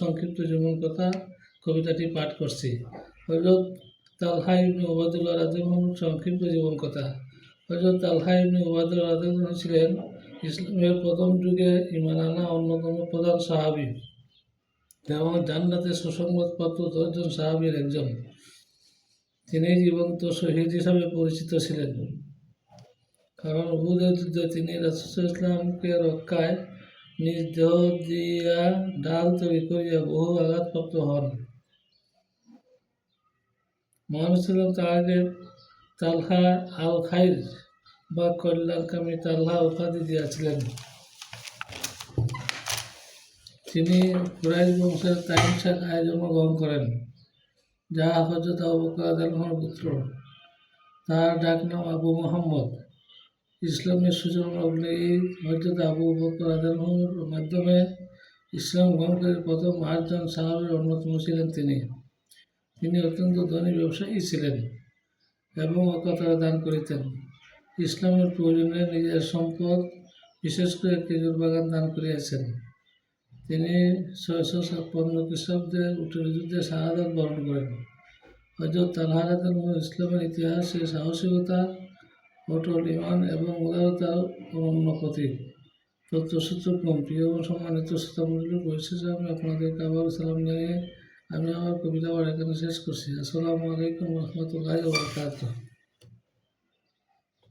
সংক্ষিপ্ত জীবন কথা, কবিতাটি পাঠ করছি। হজরত তালহা ইবনে ওবায়দুল্লাহ সংক্ষিপ্ত জীবন কথা। হজরত তালহা ইবনে ওবায়দুল্লাহ রাজুর রহমান ছিলেন ইসলামের প্রথম যুগে ইমান আনা অন্যতম প্রধান সাহাবি। এবং জান্নাতে সুসংবাদপত্র দশজন সাহাবির একজন। তিনি জীবন্ত শহীদ হিসাবে পরিচিত ছিলেন। কারণ উহুদের যুদ্ধে তিনি রাসুল ইসলামকে রক্ষায় নিজ দেহ দিয়া ডাল তৈরি করিয়া বহু আঘাতপ্রাপ্ত হন। ছিলেন তাহাকে তালহা আল খাইর বা কল্যাণকামী তালহা উপাধি দিয়াছিলেন। তিনি কুরাইশ বংশের তাইম শেখ আয় জন্মগ্রহণ করেন। যা হজরত আবু বকর পুত্র তার ডাক নাম আবু মোহাম্মদ। ইসলামের সূচনা লগ্নে এই হজরত আবু বকর রাদিয়াল্লাহুর মাধ্যমে ইসলাম গ্রহণকারী প্রথম আটজন সাহাবের অন্যতম ছিলেন তিনি। তিনি অত্যন্ত ধনী ব্যবসায়ী ছিলেন এবং অকথারে দান করিতেন। ইসলামের প্রয়োজনে নিজের সম্পদ, বিশেষ করে খেজুর বাগান দান করিয়াছেন। তিনি ছয়শো ছাপ্পান্ন খ্রিস্টাব্দে উত্তর যুদ্ধে শাহাদাত বরণ করেন। হজরত তালহারাতের ইসলামের ইতিহাসে সাহসিকতা অটল ইমান এবং উদারতার অনন্য প্রতীক। তথ্যসূত্র কম। প্রিয় এবং সম্মানিত শ্রোতামণ্ডলী, পরিশেষে আমি আপনাদেরকে আবার সালাম জানিয়ে আমি আমার কবিতা আবার এখানে শেষ করছি। আসসালামু আলাইকুম রহমতুল্লাহ